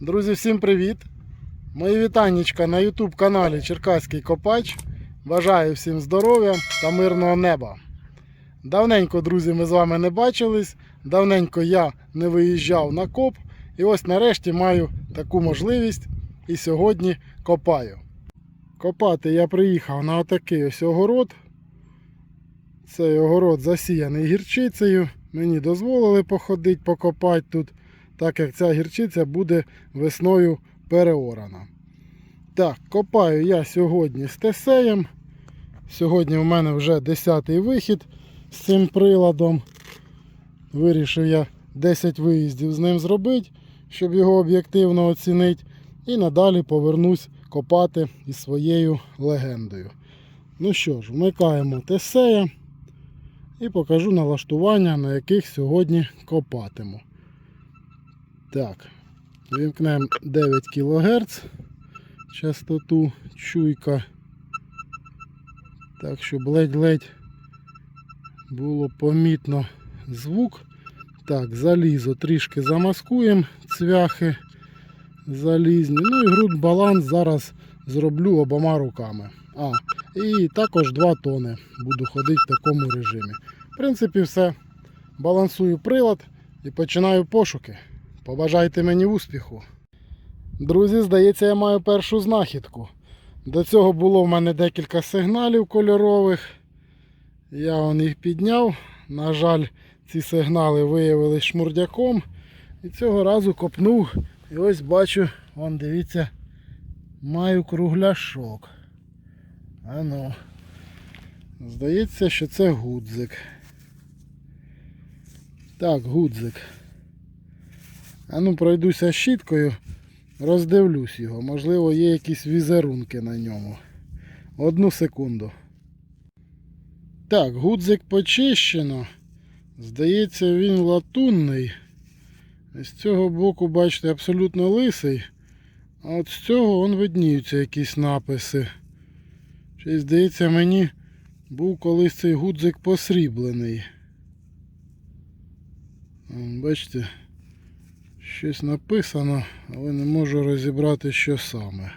Друзі, всім привіт! Мої вітаннячка на YouTube каналі Черкаський Копач. Бажаю всім здоров'я та мирного неба. Давненько, друзі, ми з вами не бачились. Давненько я не виїжджав на коп. І ось нарешті маю таку можливість і сьогодні копаю. Копати я приїхав на отакий ось огород. Цей огород засіяний гірчицею. Мені дозволили походити, покопати тут, так як ця гірчиця буде весною переорана. Так, копаю я сьогодні з тесеєм. Сьогодні у мене вже 10-й вихід з цим приладом. Вирішив я 10 виїздів з ним зробити, щоб його об'єктивно оцінити. І надалі повернусь копати із своєю легендою. Ну що ж, вмикаємо тесея і покажу налаштування, на яких сьогодні копатиму. Так, вімкнемо 9 кГц частоту чуйка. Так, щоб ледь-ледь було помітно звук. Так, залізо трішки замаскуємо цвяхи залізні. Ну і груд баланс зараз зроблю обома руками. А, і також 2 тони буду ходити в такому режимі. В принципі, все. Балансую прилад і починаю пошуки. Побажайте мені успіху. Друзі, здається, я маю першу знахідку. До цього було в мене декілька сигналів кольорових. Я он їх підняв. На жаль, ці сигнали виявилися шмурдяком. І цього разу копнув. І ось бачу, вон дивіться, маю кругляшок. Ану. Здається, що це гудзик. Так, гудзик. Ану, пройдуся щіткою, роздивлюсь його. Можливо, є якісь візерунки на ньому. Одну секунду. Так, гудзик почищено. Здається, він латунний. З цього боку, бачите, абсолютно лисий. А от з цього вон видніються якісь написи. Щось, здається, мені був колись цей гудзик посріблений. Бачите, щось написано, але не можу розібрати, що саме.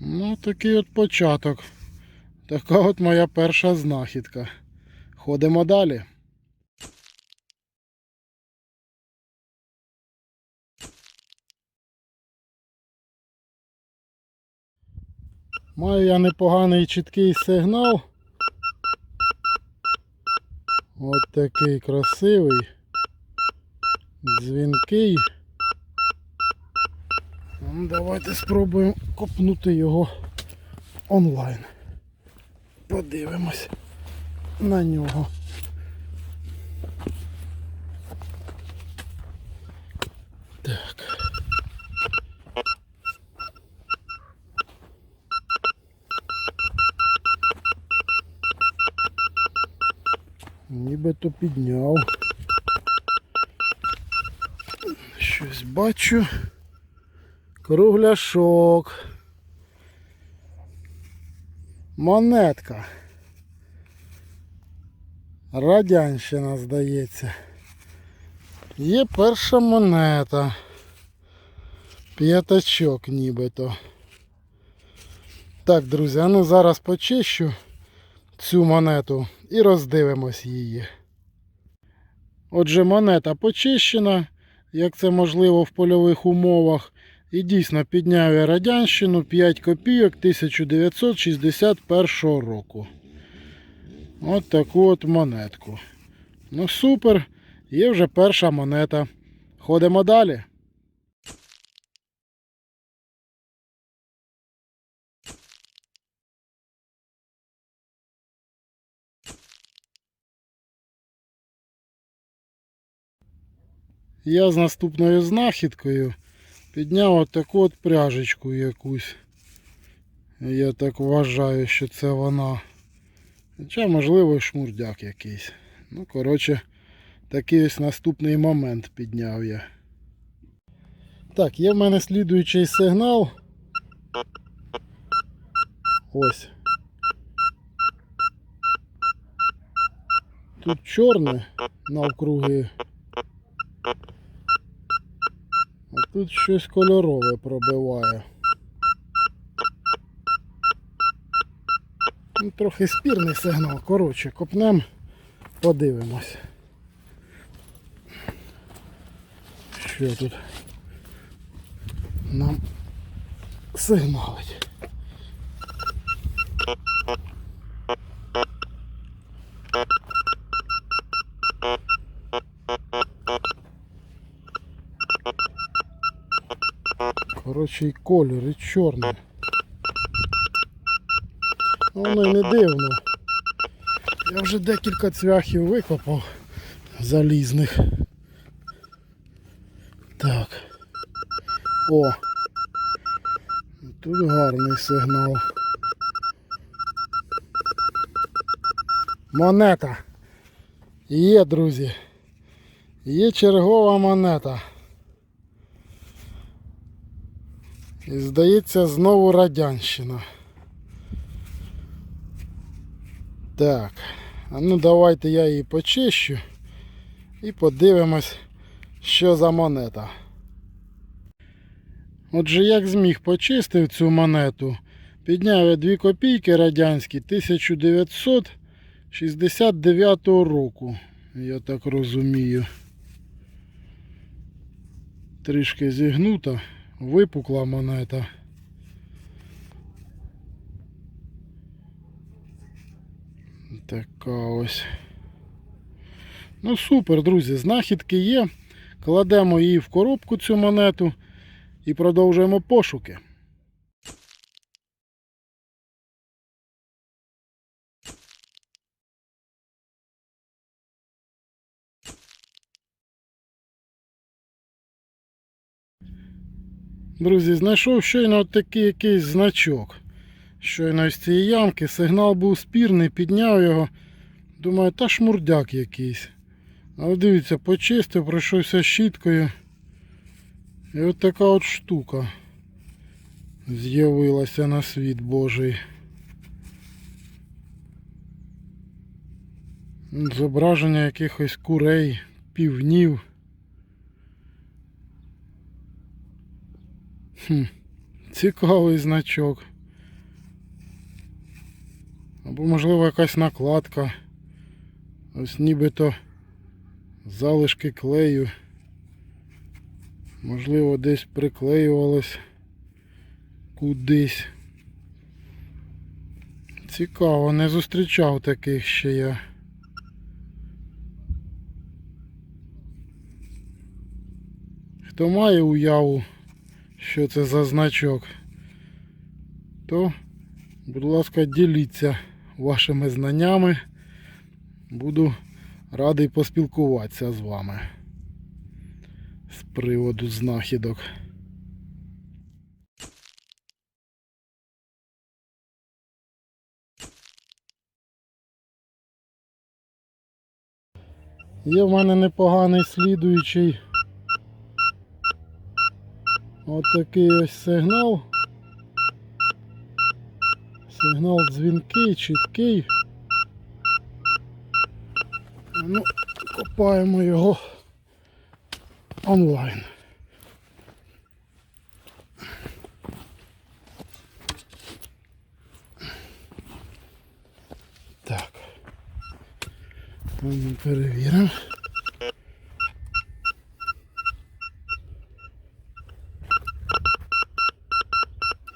Ну, такий от початок. Така от моя перша знахідка. Ходимо далі. Маю я непоганий чіткий сигнал. От такий красивий, дзвінкий. Ну, давайте спробуємо копнути його онлайн. Подивимось на нього. Підняв. Щось бачу. Кругляшок. Монетка. Радянщина, здається. Є перша монета. П'ятачок нібито. Так, друзі, ну зараз почищу цю монету і роздивимось її. Отже, монета почищена, як це можливо в польових умовах. І дійсно підняв радянщину 5 копійок 1961 року. От таку от монетку. Ну супер, є вже перша монета. Ходимо далі. Я з наступною знахідкою підняв от таку от пряжечку якусь. Я так вважаю, що це вона. Хоча, можливо, шмурдяк якийсь. Ну, коротше, такий ось наступний момент підняв я. Так, є в мене слідуючий сигнал. Ось. Тут чорне навкруги тут щось кольорове пробиває. Ну, трохи спірний сигнал. Коротше, копнем, подивимось. Що тут нам сигналить? Коротше, і колір, і чорний. Ну, Воно й не дивно. Я вже декілька цвяхів викопав залізних. Так. О! Тут гарний сигнал. Монета. Є, друзі. Є чергова монета. І здається, знову радянщина. Так. Ну давайте я її почищу і подивимось, що за монета. Отже, як зміг почистив цю монету, підняв я 2 копійки радянські 1969 року. Я так розумію. Трішки зігнута, випукла монета. Така ось. Ну супер, друзі, знахідки є. Кладемо її в коробку цю монету і продовжуємо пошуки. Друзі, знайшов щойно такий якийсь значок. Щойно з цієї ямки сигнал був спірний, підняв його. Думаю, та шмурдяк якийсь. Але дивіться, почистив, пройшовся щіткою. І от така от штука з'явилася на світ Божий. Зображення якихось курей, півнів. Хм, цікавий значок. Або можливо якась накладка. Ось нібито залишки клею. Можливо, десь приклеювалось кудись. Цікаво, не зустрічав таких ще я. Хто має уяву, що це за значок, то, будь ласка, діліться вашими знаннями. Буду радий поспілкуватися з вами з приводу знахідок. Є в мене непоганий слідуючий от такий ось сигнал. Сигнал дзвінкий, чіткий. Ну, копаємо його онлайн. Так. Ну, перевіримо.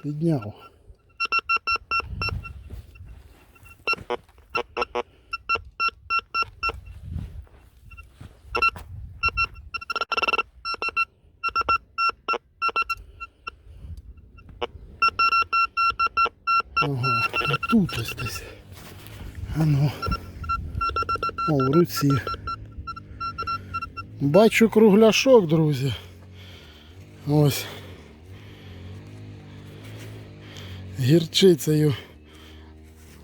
Підняв. Ага, тут ось десь. Ну. О, в руці. Бачу кругляшок, друзі. Ось. Гірчицею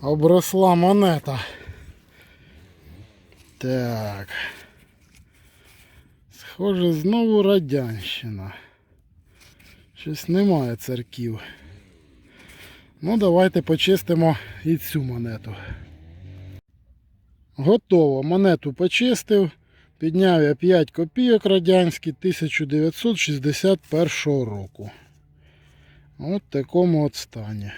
обросла монета. Так. Схоже, знову радянщина. Щось немає церків. Ну, давайте почистимо і цю монету. Готово. Монету почистив. Підняв я 5 копійок радянські 1961 року. От такому от стані.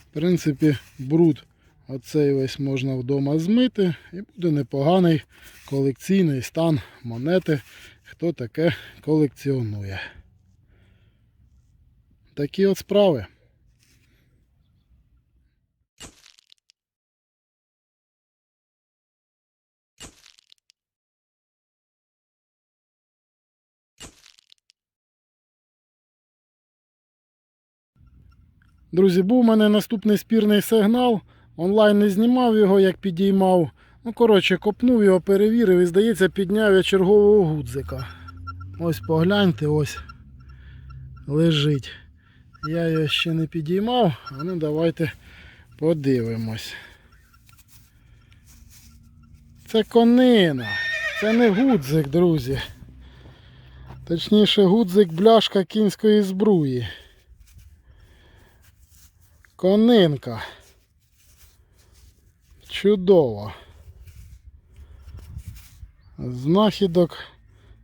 В принципі, бруд оцей весь можна вдома змити і буде непоганий колекційний стан монети, хто таке колекціонує. Такі от справи. Друзі, був у мене наступний спірний сигнал. Онлайн не знімав його, як підіймав. Ну, коротше, копнув його, перевірив і, здається, підняв я чергового гудзика. Ось погляньте, ось лежить. Я його ще не підіймав, а ну давайте подивимось. Це конина. Це не гудзик, друзі. Точніше, гудзик бляшка кінської збруї. Конинка. Чудово. Знахідок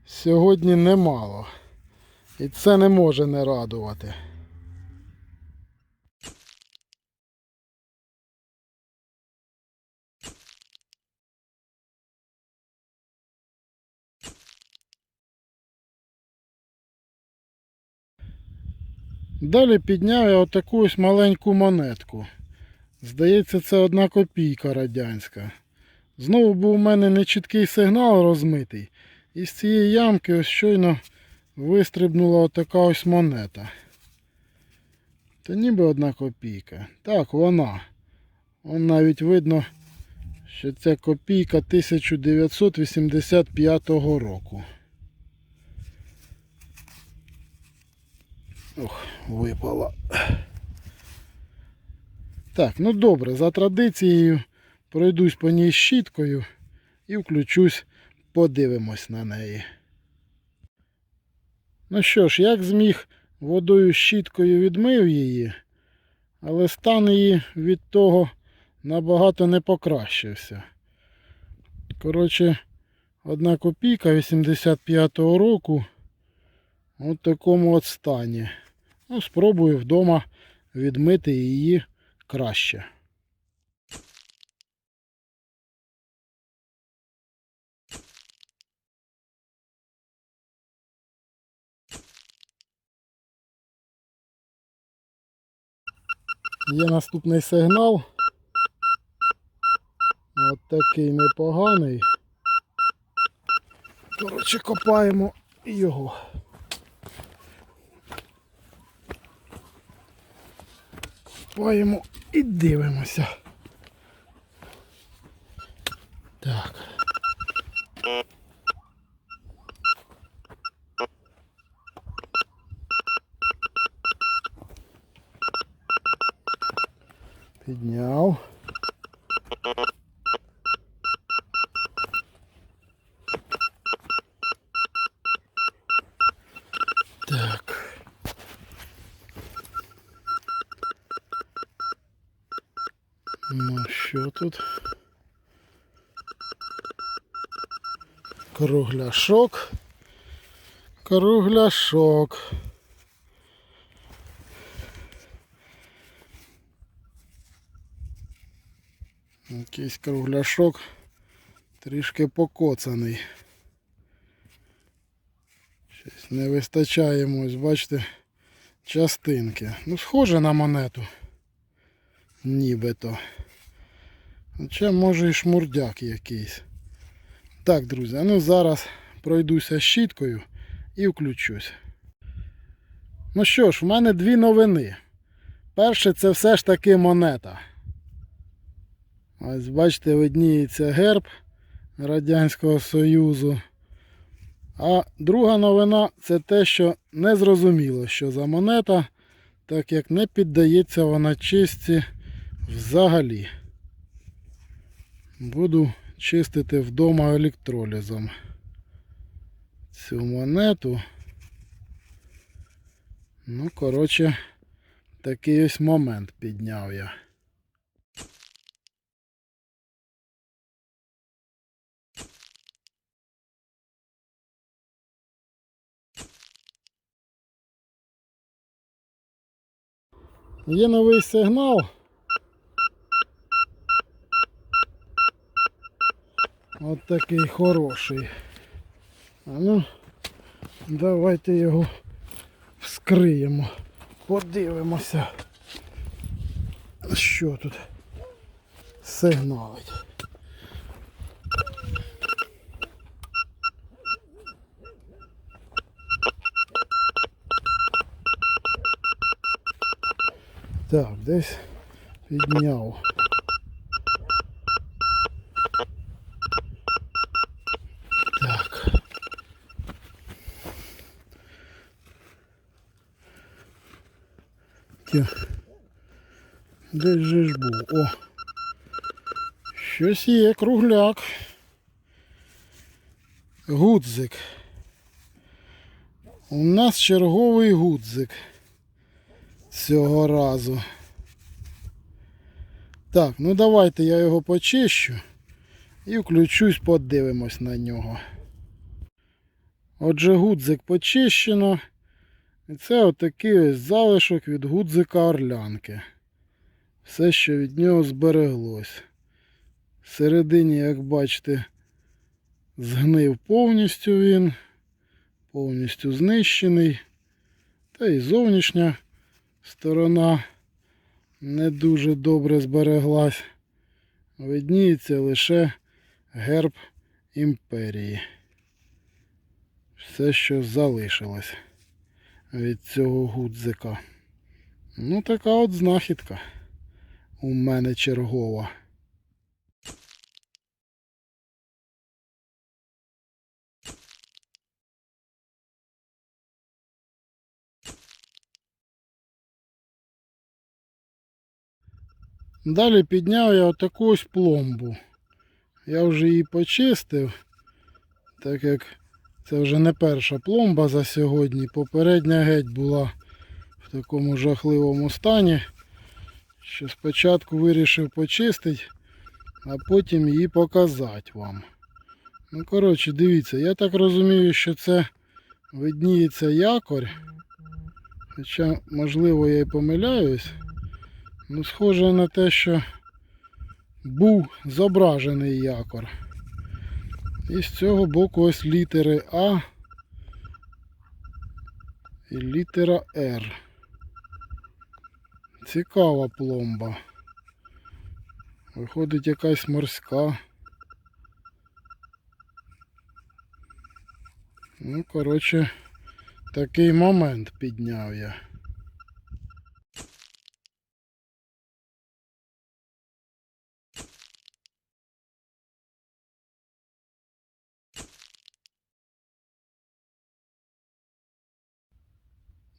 сьогодні немало. І це не може не радувати. Далі підняв я отаку ось маленьку монетку. Здається, це одна копійка радянська. Знову був у мене нечіткий сигнал розмитий. І з цієї ямки ось щойно вистрибнула отака ось монета. Та ніби одна копійка. Так, вона. Вон навіть видно, що ця копійка 1985 року. Ох, випала. Так, ну добре, за традицією пройдусь по ній щіткою і включусь, подивимось на неї. Ну що ж, як зміг водою щіткою відмив її, але стан її від того набагато не покращився. Коротше, одна копійка 85-го року от такому от стані. Ну, спробую вдома відмити її краще. Є наступний сигнал. От такий непоганий. Коротше, копаємо його. Копаємо і дивимося. Так. Підняв. Тут? Кругляшок. Кругляшок. Якийсь кругляшок трішки покоцаний. Щось не вистачає ось бачите, частинки. Ну, схоже на монету. Нібито. Хоча може і шмурдяк якийсь. Так, друзі, ну зараз пройдуся щіткою і включусь. Ну що ж, в мене дві новини. Перше, це все ж таки монета. Ось бачите, видніється герб Радянського Союзу. А друга новина це те, що не зрозуміло, що за монета, так як не піддається вона чистці взагалі. Буду чистити вдома електролізом цю монету. Ну, коротше, такий ось момент підняв я. Є новий сигнал. От такий хороший. А ну, давайте його вскриємо. Подивимося. Що тут сигналить. Так, десь підняв. Тя. Де же ж був? О! Щось є, кругляк. Гудзик. У нас черговий гудзик цього разу. Так, ну давайте я його почищу і включусь, подивимось на нього. Отже, гудзик почищено. І це отакий ось залишок від гудзика орлянки. Все, що від нього збереглось. Всередині, як бачите, згнив повністю він, повністю знищений. Та і зовнішня сторона не дуже добре збереглась. Видніється лише герб імперії. Все, що залишилось від цього гудзика. Ну, така от знахідка у мене чергова. Далі підняв я отаку ось пломбу. Я вже її почистив, так як це вже не перша пломба за сьогодні. Попередня геть була в такому жахливому стані, що спочатку вирішив почистити, а потім її показати вам. Ну, коротше, дивіться, я так розумію, що це видніється якорь. Хоча, можливо, я і помиляюсь. Ну, схоже на те, що був зображений якор. І з цього боку ось літери А і літера Р. Цікава пломба. Виходить якась морська. Ну, коротше, такий момент підняв я.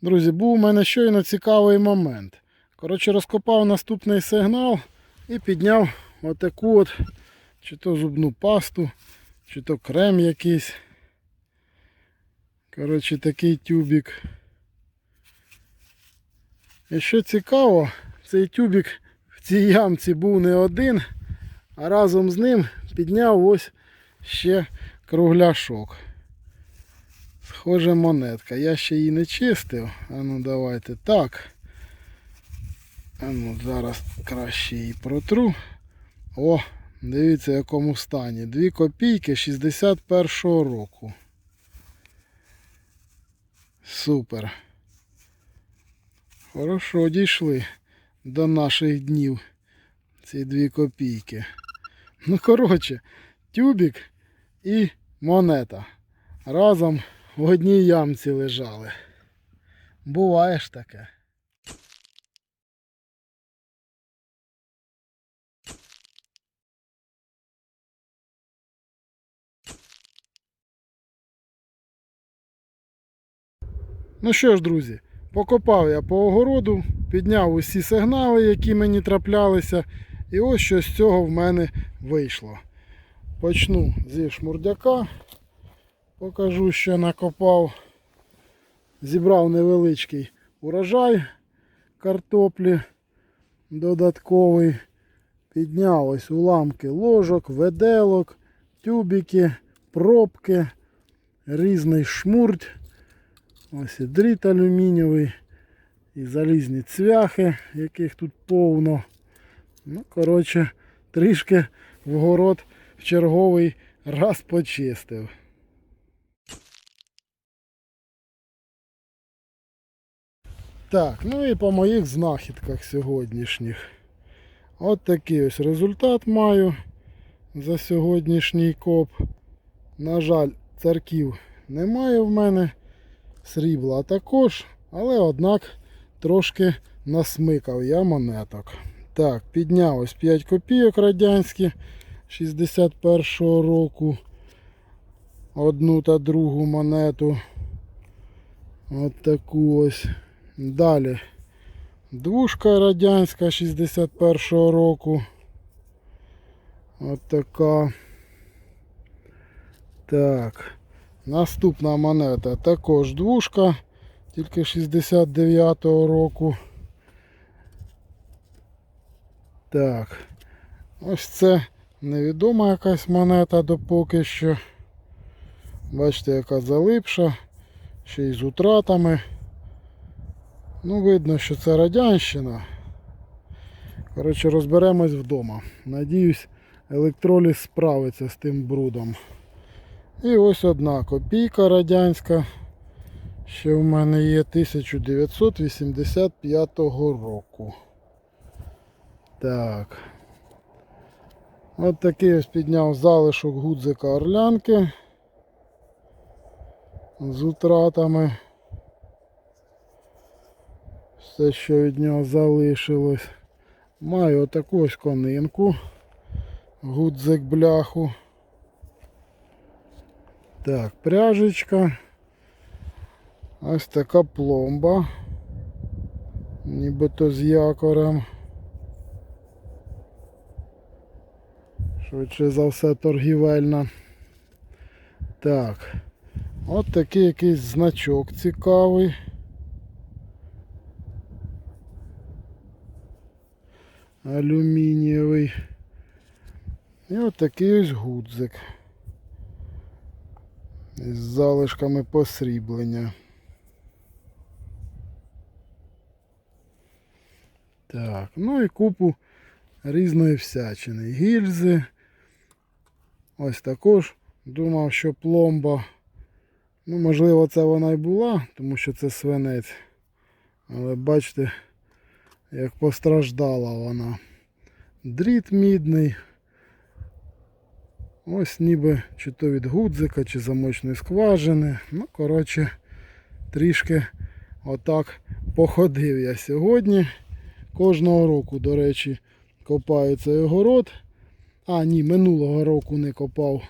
Друзі, був у мене щойно цікавий момент. Коротше, розкопав наступний сигнал і підняв отаку от, чи то зубну пасту, чи то крем якийсь. Коротше, такий тюбик. І що цікаво, цей тюбик в цій ямці був не один, а разом з ним підняв ось ще кругляшок. Схожа монетка. Я ще її не чистив. А ну давайте так. А ну зараз краще її протру. О, дивіться в якому стані. Дві копійки 61-го року. Супер. Хорошо дійшли до наших днів. Ці дві копійки. Ну, коротше, тюбик і монета. Разом в одній ямці лежали. Буває ж таке. Ну що ж, друзі, покопав я по огороду, підняв усі сигнали, які мені траплялися, і ось що з цього в мене вийшло. Почну зі шмурдяка. Покажу, що накопав. Зібрав невеличкий урожай картоплі додатковий. Підняв ось уламки ложок, веделок, тюбики, пробки, різний шмурдь. Ось і дріт алюмінієвий. і залізні цвяхи, яких тут повно. Ну, коротше, трішки в город в черговий раз почистив. Так, ну і по моїх знахідках сьогоднішніх. От такий ось результат маю за сьогоднішній коп. На жаль, царків немає в мене. Срібла також, але однак трошки насмикав я монеток. Так, підняв ось 5 копійок радянські 61-го року. Одну та другу монету. От таку ось. Далі. Двушка радянська 61-го року. От така. Так. Наступна монета також двушка, тільки 69-го року. Так. Ось це невідома якась монета допоки що. Бачите, яка залипша, ще й з утратами. Ну, видно, що це радянщина. Коротше, розберемось вдома. Надіюсь, електроліз справиться з тим брудом. І ось одна копійка радянська. Ще в мене є 1985 року. Так. От такий ось підняв залишок гудзика орлянки з утратами. Все, що від нього залишилось. Маю отаку ось конинку. Гудзик бляху. Так, пряжечка. Ось така пломба. Нібито з якорем. Швидше за все торгівельна. Так. От такий якийсь значок цікавий. Алюмінієвий. І от такий ось гудзик з залишками посріблення. Так, ну і купу різної всячини. Гільзи. Ось також думав, що пломба. Ну, можливо, це вона й була, тому що це свинець. Але бачите, як постраждала вона. Дріт мідний. Ось ніби чи то від гудзика, чи замочної скважини. Ну, коротше, трішки отак походив я сьогодні. Кожного року, до речі, копаю цей огород. А, ні, минулого року не копав.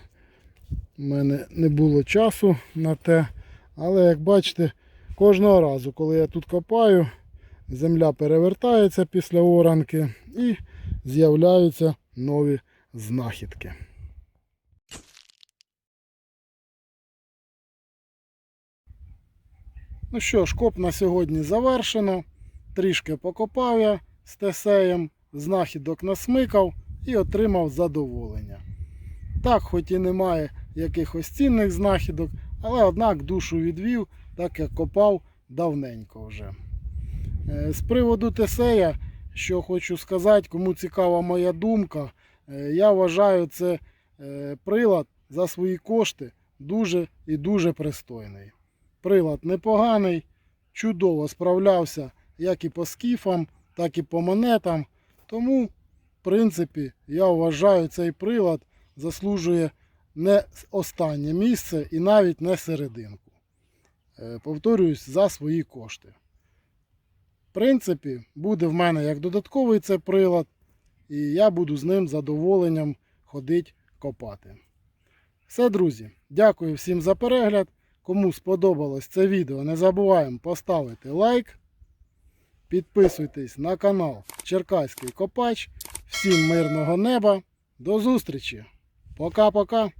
У мене не було часу на те. Але як бачите, кожного разу, коли я тут копаю, земля перевертається після оранки і з'являються нові знахідки. Ну що ж, коп на сьогодні завершено. Трішки покопав я з тесеєм, знахідок насмикав і отримав задоволення. Так, хоч і немає якихось цінних знахідок, але однак душу відвів, так як копав давненько вже. Е, З приводу тесея, що хочу сказати, кому цікава моя думка, е, я вважаю це е, прилад за свої кошти дуже і дуже пристойний. Прилад непоганий, чудово справлявся як і по скіфам, так і по монетам. Тому, в принципі, я вважаю, цей прилад заслужує не останнє місце і навіть не серединку. Повторююсь, за свої кошти. Принципі, буде в мене як додатковий цей прилад, і я буду з ним задоволенням ходити копати. Все, друзі, дякую всім за перегляд. Кому сподобалось це відео, не забуваємо поставити лайк. Підписуйтесь на канал Черкаський Копач. Всім мирного неба. До зустрічі. Пока-пока.